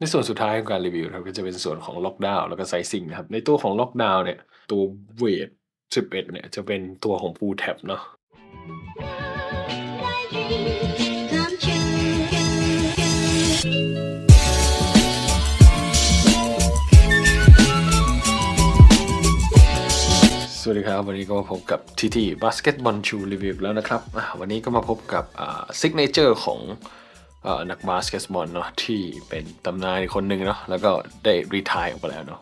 ในส่วนสุดท้ายของการรีวิวครับก็จะเป็นส่วนของล็อกดาวน์แล้วก็ไซซิ่งนะครับในตัวของล็อกดาวน์เนี่ยตัวเวท11เนี่ยจะเป็นตัวของ Full Tab เนาะสวัสดีครับ วันนี้ก็มาพบกับทีทีบาสเกตบอลชูรีวิวแล้วนะครับ วันนี้ก็มาพบกับซิกเนเจอร์ของ นักบาสเกตบอลเนาะที่เป็นตำนานคนหนึ่งเนาะแล้วก็ได้รีทายออกไปแล้วเนาะ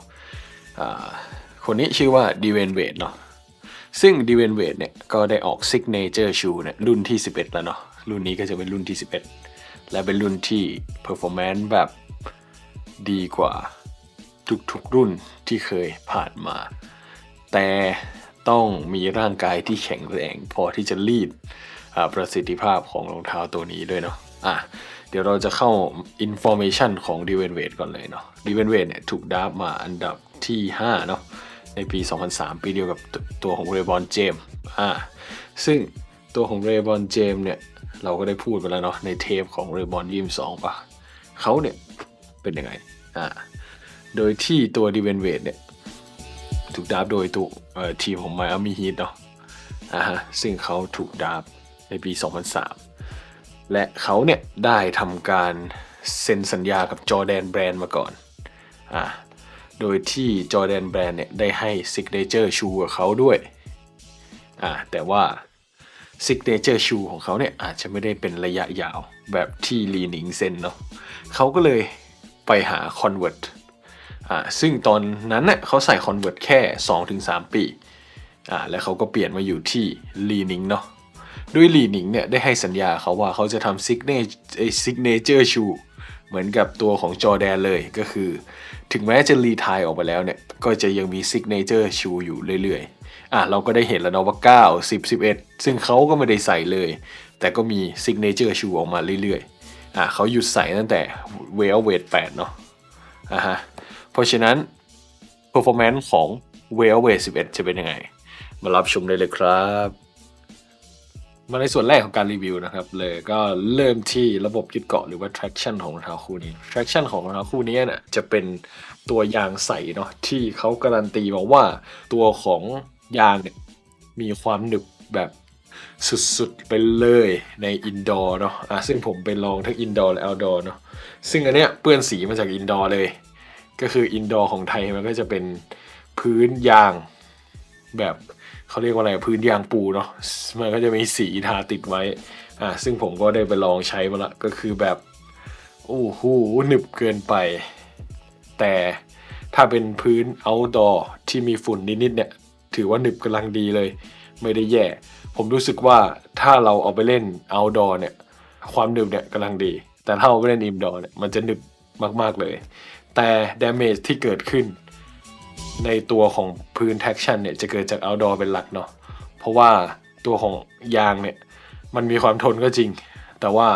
อ่าคนนี้ชื่อว่าดีเวนเวดเนาะซึ่งดีเวนเวดเนี่ยก็ได้ออกซิกเนเจอร์ชูเนี่ยรุ่นที่ 11 แล้วเนาะรุ่นนี้ก็จะเป็นรุ่นที่ 11 และเป็นรุ่นที่เพอร์ฟอร์แมนซ์แบบดีกว่าทุกๆรุ่นที่เคยผ่านมา แต่ต้องมีร่างกายที่แข็งแรงพอที่จะรีดประสิทธิภาพของรองเท้าตัวนี้ด้วยเนาะ อะเดี๋ยวเราจะเข้า information ของ d ีเวนเวดก่อนเลยเนาะ d ีเวนเวดเนี่ยถูกดับมาอันดับที่ 5 เนาะในปี 2003 ปีเดียวกับตตัวของเรย์บอนเจมอ่าซึ่งตัวของเรย์บอนเจมเนี่ย เราก็ได้พูดไปแล้วเนาะในเทปของเรย์บอนยิมสองปะเขาเนี่ยเป็นยังไงอ่าโดยที่ตัวดีเวนเวดเนี่ย ถูกดราฟโดยตัวเอ่อทีมของไมอามีฮีทเนาะอ่าฮะซึ่งเขาถูกดราฟในปี 2003 และเขาเนี่ยได้ทำการเซ็นสัญญากับจอแดนแบรนด์มาก่อนอ่าโดยที่จอแดนแบรนด์เนี่ยได้ให้ซิกเนเจอร์ชูกับเขาด้วยอ่าแต่ว่าซิกเนเจอร์ชูของเขาเนี่ยอาจจะไม่ได้เป็นระยะยาวแบบที่ลีหนิงเซ็นเนาะเขาก็เลยไปหาคอนเวิร์ตอ่าซึ่งตอนนั้นเนี่ยเขาใส่คอนเวิร์ตแค่ 2-3 ปีอ่าแล้วเขาก็เปลี่ยนมาอยู่ที่ลีนิงเนาะ ด้วยลีหนิงเนี่ยได้ให้สัญญาเขาว่าเขาจะทำซิกเนซิกเนเจอร์ชูเหมือนกับตัวของจอแดนเลยก็คือ ถึงแม้จะรีทายออกไปแล้วเนี่ย ก็จะยังมีซิกเนเจอร์ชูอยู่เรื่อยๆอะเราก็ได้เห็นแล้วเนาะว่า 9 10 11 ซึ่งเขาก็ไม่ได้ใส่เลย แต่ก็มีซิกเนเจอร์ชูออกมาเรื่อยๆอะเขาหยุดใส่ตั้งแต่เวลเวท8เนาะอะฮะเพราะฉะนั้น performance ของ w e l w a y 11 จะเป็นยังไง มารับชมได้เลยครับ มาในส่วนแรกของการรีวิวนะครับเลยก็เริ่มที่ระบบยึดเกาะหรือว่า traction ของรองเท้าคู่นี้ traction ของรองเท้าคู่นี้เนี่ยจะเป็นตัวยางใสเนาะที่เขาการันตีมาว่าตัวของยางเนี่ยมีความหนึบแบบสุดๆ ไปเลยในอินดอร์เนาะอะซึ่งผมไปลองทั้งอินดอร์และ o อ t ดอร์เนาะซึ่งอันเนี้ยเปื้อนสีมาจากอินดอร์เลย ก็คืออินดอร์ของไทยมันก็จะเป็นพื้นยางแบบ เขาเรียกว่าอะไรพื้นยางปูเนาะมันก็จะมีสีทาติดไว้อ่าซึ่งผมก็ได้ไปลองใช้มาละก็คือแบบโอ้โหหนึบเกินไป แต่ถ้าเป็นพื้น outdoor ที่มีฝุ่นนิดๆเนี่ย ถือว่าหนึบกำลังดีเลย ไม่ได้แย่ ผมรู้สึกว่าถ้าเราเอาไปเล่น outdoor เนี่ย ความหนึบเนี่ยกำลังดี แต่ถ้าเอาไปเล่น indoor เนี่ยมันจะหนึบมากๆเลย แต่ damage ที่เกิดขึ้น ในตัวของพื้น traction เนี่ยจะเกิดจาก outdoor เป็นหลักเนาะเพราะว่าตัวของยางเนี่ยมันมีความทนก็จริง แต่ว่า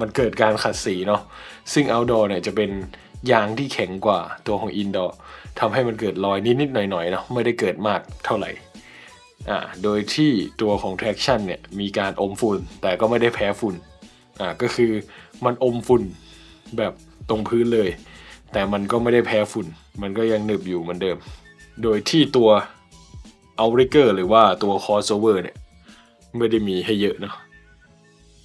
มันเกิดการขัดสีเนาะซึ่ง outdoor เนี่ยจะเป็นยางที่แข็งกว่าตัวของ indoor ทำให้มันเกิดรอยนิดๆหน่อยๆเนาะไม่ได้เกิดมากเท่าไหร่อ่าโดยที่ตัวของ traction เนี่ยมีการอมฝุ่นแต่ก็ไม่ได้แพ้ฝุ่นอ่าก็คือมันอมฝุ่นแบบตรงพื้นเลย แต่มันก็ไม่ได้แพ้ฝุ่น มันก็ยังหนึบอยู่เหมือนเดิม โดยที่ตัว o u t r i g g e r หรือว่าตัว crossover เนี่ยไม่ได้มีให้เยอะเนาะ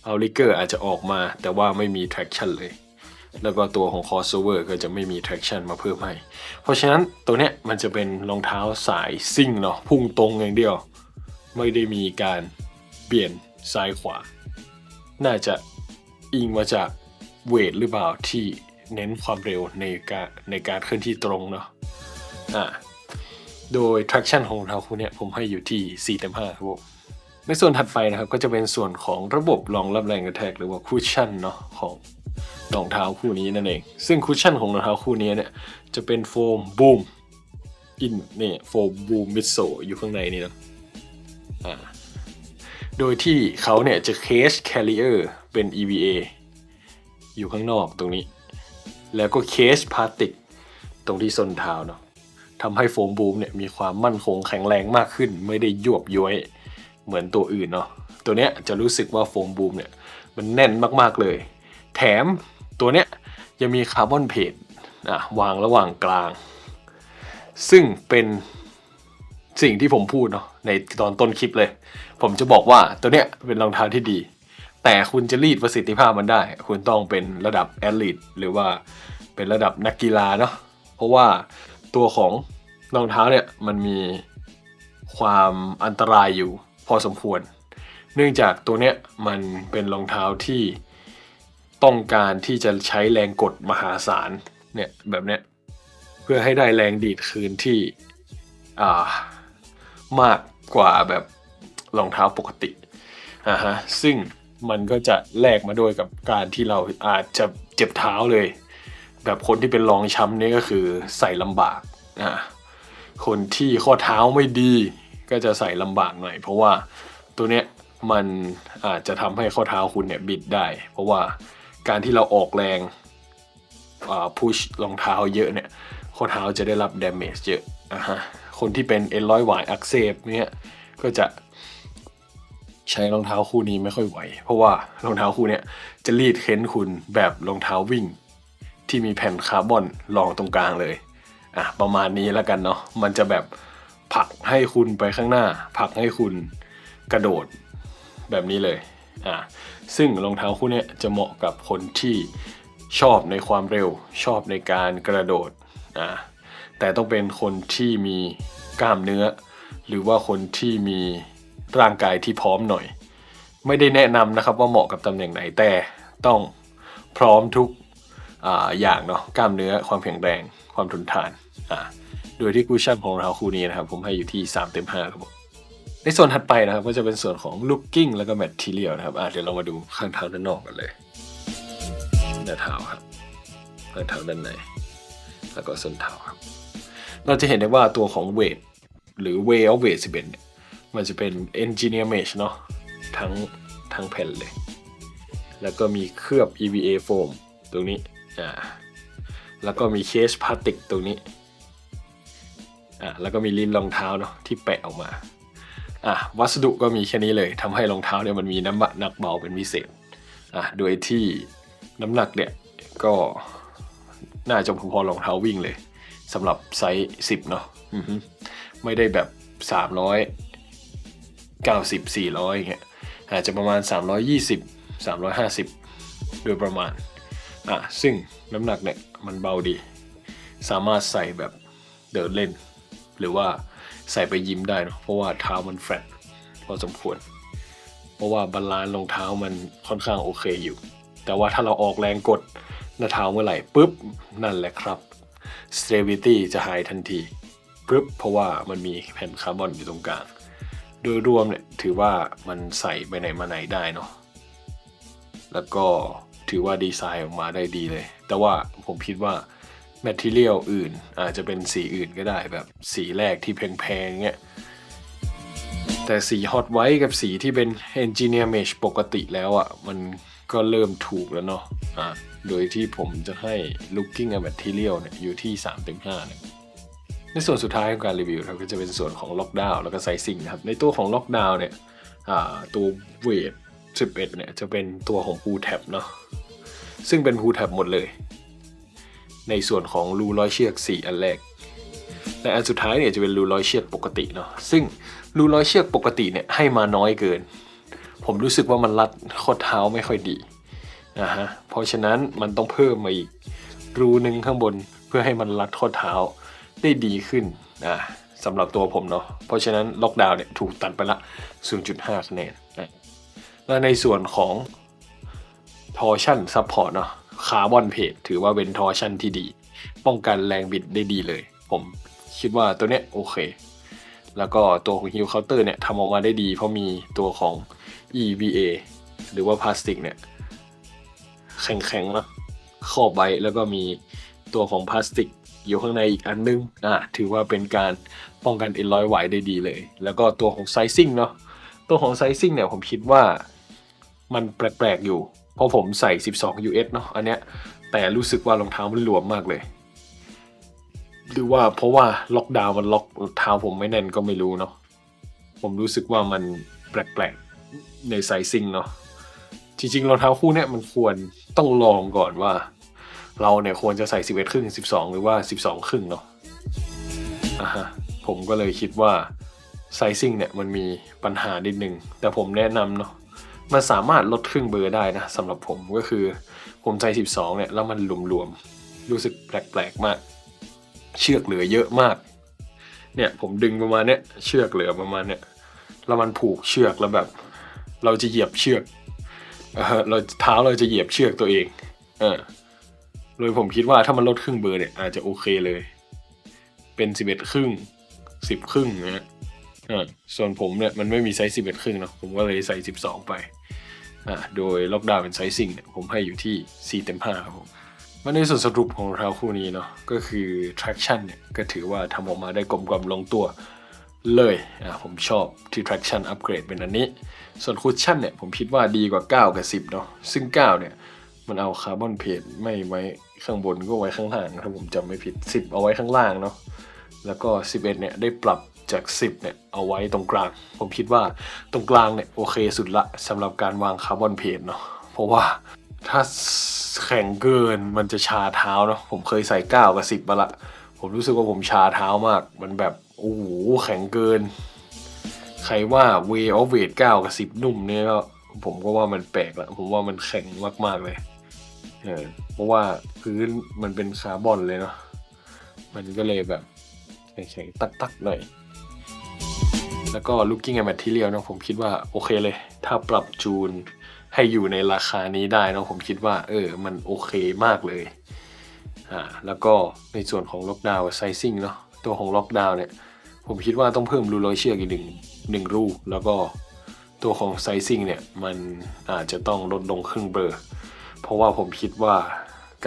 o u t r i g g e r อาจจะออกมาแต่ว่าไม่มี traction เลย แล้วก็ตัวของ crossover ก็จะไม่มี traction มาเพิ่มให้ เพราะฉะนั้นตัวเนี้ยมันจะเป็นรองเท้าสายซิ่งเนาะพุ่งตรงอย่างเดียว ไม่ได้มีการเปลี่ยนซ้ายขวา น่าจะอิงมาจากเวทหรือเปล่าที่ เน้นความเร็วในการในการเคลื่อนที่ตรงเนาะอ่าโดย traction ของเท้าคู่นี้ผมให้อยู่ที่4เต็ม5ครับผมในส่วนถัดไปนะครับก็จะเป็นส่วนของระบบรองรับแรงกระแทกหรือว่าคุชชั่นเนาะของรองเท้าคู่นี้นั่นเอง ซึ่งคุชชั่นของรองเท้าคู่นี้เนี่ยจะเป็นโฟมบูมอินเนี่ยโฟมบูมมิโซอยู่ข้างในนี่เนาะอ่าโดยที่เขาเนี่ยจะเคสแคริเออร์เป็น EVA อยู่ข้างนอกตรงนี้ แล้วก็เคสพลาสติก ตรงที่ส้นเท้าเนาะทำให้โฟมบูมเนี่ยมีความมั่นคงแข็งแรงมากขึ้น ไม่ได้ยวบย้วยเหมือนตัวอื่นเนาะตัวเนี้ยจะรู้สึกว่าโฟมบูมเนี่ยมันแน่นมากๆเลย แถมตัวเนี้ยยังมีคาร์บอนเพดอะวางระหว่างกลาง ซึ่งเป็นสิ่งที่ผมพูดเนาะในตอนต้นคลิปเลย ผมจะบอกว่าตัวเนี้ยเป็นรองเท้าที่ดี แต่คุณจะรีดประสิทธิภาพมันได้ คุณต้องเป็นระดับแอดลิทหรือว่าเป็นระดับนักกีฬาเนาะเพราะว่าตัวของรองเท้าเนี่ยมันมีความอันตรายอยู่พอสมควร เนื่องจากตัวเนี้ยมันเป็นรองเท้าที่ต้องการที่จะใช้แรงกดมหาศาลเนี่ยแบบเนี้ยเพื่อให้ได้แรงดีดคืนที่อ่ามากกว่าแบบรองเท้าปกติอ่าฮะซึ่ง มันก็จะแลกมาด้วยกับการที่เราอาจจะเจ็บเท้าเลย แบบคนที่เป็นรองช้ำนี่ก็คือใส่ลำบากอ่าคนที่ข้อเท้าไม่ดีก็จะใส่ลำบากหน่อย เพราะว่าตัวเนี้ยมันอาจจะทำให้ข้อเท้าคุณเนี่ยบิดได้ เพราะว่าการที่เราออกแรงพุชรองเท้าเยอะเนี่ยข้อเท้าจะได้รับดาเมจเยอะอะฮะคนที่เป็นเอ็นร้อยหวายอักเสบเนี่ยก็จะ ใช้รองเท้าคู่นี้ไม่ค่อยไหว เพราะว่ารองเท้าคู่เนี้ยจะรีดเค้นคุณแบบรองเท้าวิ่ง ที่มีแผ่นคาร์บอนรองตรงกลางเลยอะประมาณนี้แล้วกันเนาะมันจะแบบผลักให้คุณไปข้างหน้าผลักให้คุณกระโดดแบบนี้เลยอะซึ่งรองเท้าคู่เนี้ยจะเหมาะกับคนที่ชอบในความเร็วชอบในการกระโดดอะแต่ต้องเป็นคนที่มีกล้ามเนื้อ หรือว่าคนที่มี ร่างกายที่พร้อมหน่อย ไม่ได้แนะนำนะครับว่าเหมาะกับตำแหน่งไหนแต่ต้องพร้อมทุกออย่างเนาะกล้ามเนื้อความแข็งแรง ความทนทานอ่าโดยที่คูชั่นของเราคู่นี้นะครับ ผมให้อยู่ที่ 3 เต็ม5ครับผมในส่วนถัดไปนะครับก็จะเป็นส่วนของ looking แล้วก็ material นะครับอ่าเดี๋ยวเรามาดูข้างเท้าด้านนอกกันเลยหน้าเท้าครับข้างเท้าด้านในแล้วก็ส้นเท้าครับ เราจะเห็นได้ว่าตัวของ weight หรือ way of weight 11เนี่ย มันจะเป็น engineer mesh เนาะทั้งทั้งแผ่นเลย แล้วก็มีเคลือบ EVA foam ตรงนี้ อ่า แล้วก็มีเคสพลาสติกตรงนี้ อ่า แล้วก็มีลิ้นรองเท้าเนาะที่แปะออกมา อะวัสดุก็มีแค่นี้เลยทำให้รองเท้าเนี่ยมันมีน้ำหนักเบาเป็นพิเศษ อะโดยที่น้ำหนักเนี่ยก็น่าจะพอๆรองเท้าวิ่งเลยสำหรับไซส์ 10 เนาะไม่ได้แบบ 300 90 400อย่างเงี้ยอาจจะประมาณ 320 350 โดยประมาณอะซึ่งน้ำหนักเนี่ยมันเบาดี สามารถใส่แบบเดินเล่น หรือว่าใส่ไปยิมได้เนอะเพราะว่าเท้ามันแฟลตพอสมควร เพราะว่าบาลานซ์รองเท้ามันค่อนข้างโอเคอยู่ แต่ว่าถ้าเราออกแรงกดหน้าเท้าเมื่อไหร่ปุ๊บนั่นแหละครับ stability จะหายทันทีปุ๊บเพราะว่ามันมีแผ่นคาร์บอนอยู่ตรงกลาง โดยรวมเนี่ยถือว่ามันใส่ไปไหนมาไหนได้เนาะแล้วก็ถือว่าดีไซน์ออกมาได้ดีเลย แต่ว่าผมคิดว่าแมทเทียลอื่นอาจจะเป็นสีอื่นก็ได้แบบสีแรกที่แพงๆเงี้ยแต่สีฮอตไว้กับสีที่เป็น Engineer Mesh ปกติแล้วอะ่ะ มันก็เริ่มถูกแล้วเนาะอะโดยที่ผมจะให้ Looking at Material เนี่ยอยู่ที่3-5เนี่ย ในส่วนสุดท้ายของการรีวิวครับก็จะเป็นส่วนของล็อกดาวน์แล้วก็ไซซิ่งนะครับในตัวของล็อกดาวน์เนี่ยตัวเวท11เนี่ยจะเป็นตัวของพูแท็บเนาะซึ่งเป็นพูแท็บหมดเลย ในส่วนของรูร้อยเชือก 4 อันแรกและอันสุดท้ายเนี่ยจะเป็นรูร้อยเชือกปกติเนาะซึ่งรูร้อยเชือกปกติเนี่ยให้มาน้อยเกิน ผมรู้สึกว่ามันรัดข้อเท้าไม่ค่อยดีนะฮะเพราะฉะนั้นมันต้องเพิ่มมาอีกรูหนึ่งข้างบนเพื่อให้มันรัดข้อเท้า ได้ดีขึ้นนะสำหรับตัวผมเนาะเพราะฉะนั้นล็อกดาวน์เนี่ยถูกตัดไปละ 0.5คะแนนนะและในส่วนของ torsion support เนาะคาร์บอนเพจถือว่าเป็น torsion ที่ดี ป้องกันแรงบิดได้ดีเลย ผมคิดว่าตัวเนี้ยโอเค แล้วก็ตัวของ heel counter เนี่ยทำออกมาได้ดี เพราะมีตัวของ EVA หรือว่าพลาสติกเนี่ยแข็งๆเนะครอบไว้แล้วก็มีตัวของพลาสติก อยู่ข้างในอีกอันนึงอะถือว่าเป็นการป้องกันเอ็นร้อยไหวได้ดีเลย แล้วก็ตัวของไซซิ่งเนาะตัวของไซซิ่งเนี่ยผมคิดว่ามันแปลกๆอยู่ เพราะผมใส่ 12 US เนาะอันเนี้ยแต่รู้สึกว่ารองเท้ามันหลวมมากเลย หรือว่าเพราะว่าล็อกดาวน์มันล็อกเท้าผมไม่แน่นก็ไม่รู้เนาะผมรู้สึกว่ามันแปลกๆในไซซิ่งเนาะจริงๆรองเท้าคู่เนี้ยมันควรต้องลองก่อนว่า เราเนี่ยควรจะใส่ 11 ครึ่ง12 หรือว่า 12 ครึ่งเนาะอะฮะผมก็เลยคิดว่าไซซิ่งเนี่ยมันมีปัญหานิดนึง แต่ผมแนะนำเนาะมันสามารถลดครึ่งเบอร์ได้นะสำหรับผมก็คือผมใส่ 12 เนี่ย แล้วมันหลวมๆ รู้สึกแปลกๆ มาก เชือกเหลือเยอะมาก เนี่ยผมดึงประมาณเนี้ยเชือกเหลือประมาณเนี้ยแล้วมันผูกเชือกแล้วแบบ เราจะเหยียบเชือก เออเราเท้าเราจะเหยียบเชือกตัวเอง เออ เลยผมคิดว่าถ้ามันลดครึ่งเบอร์เนี่ยอาจจะโอเคเลย เป็นสิบเอ็ดครึ่งสิบครึ่งนะฮะส่วนผมเนี่ยมันไม่มีไซส์สิบเอ็ดครึ่งเนาะผมก็เลยใส่สิบสองไปอ่าโดยล็อกดาวน์เป็นไซซิ่งเนี่ยผมให้อยู่ที่สี่เต็มห้าครับผมมาในส่วนสรุปของเท้าคู่นี้เนาะก็คือ traction เนี่ยก็ถือว่าทำออกมาได้กลมกล่อมลงตัวเลยอะผมชอบที่ traction upgrade เป็นอันนี้ ส่วนคุชชั่นเนี่ยผมคิดว่าดีกว่า 9 กับ 10เนาะซึ่ง 9 เนี่ย มันเอาคาร์บอนเพจไม่ไว้ข้างบนก็ไว้ข้างล่างถ้าผมจำไม่ผิด 10 เอาไว้ข้างล่างเนาะแล้วก็ 11 เนี่ยได้ปรับจาก 10 เนี่ยเอาไว้ตรงกลาง ผมคิดว่าตรงกลางเนี่ยโอเคสุดละสำหรับการวางคาร์บอนเพจเนาะเพราะว่าถ้าแข็งเกินมันจะชาเท้าเนาะผมเคยใส่ 9 กับ 10 มาละผมรู้สึกว่าผมชาเท้ามาก มันแบบโอ้โหแข็งเกิน ใครว่า way of weight 9 กับ 10 นุ่มเนี่ยก็ผมก็ว่ามันแปลกละผมว่ามันแข็งมาก ๆ เลย เออเพราะว่าพื้นมันเป็นคาร์บอนเลยเนาะมันก็เลยแบบแข็งๆตักๆหน่อยแล้วก็ looking at material นะผมคิดว่าโอเคเลย ถ้าปรับจูนให้อยู่ในราคานี้ได้นะผมคิดว่า เออ มันโอเคมากเลยอ่าแล้วก็ในส่วนของล็อกดาวน์ไซซิ่งเนาะตัวของล็อกดาวน์เนี่ย ผมคิดว่าต้องเพิ่มรูร้อยเชือกอีกหนึ่งหนึ่งรูแล้วก็ตัวของไซซิ่งเนี่ย มันอาจจะต้องลดลงครึ่งเบอร์ เพราะว่าผมคิดว่า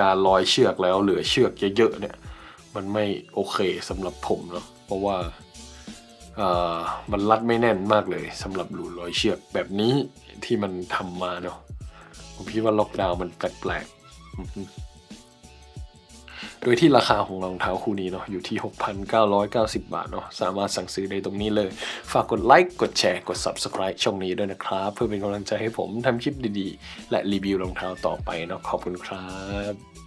การลอยเชือกแล้วเหลือเชือกเยอะๆเนี่ย มันไม่โอเคสำหรับผมเนาะเพราะว่ามันรัดไม่แน่นมากเลยสำหรับรูร้อยเชือกแบบนี้ที่มันทำมาเนาะผมคิดว่าล็อกดาวน์มันแปลกๆ โดยที่ราคาของรองเท้าคู่นี้เนาะอยู่ที่ 6,990 บาทเนาะสามารถสั่งซื้อได้ตรงนี้เลย ฝากกดไลค์กดแชร์กด Subscribe ช่องนี้ด้วยนะครับ เพื่อเป็นกำลังใจให้ผมทำคลิปดีๆ และรีวิวรองเท้าต่อไปเนาะขอบคุณครับ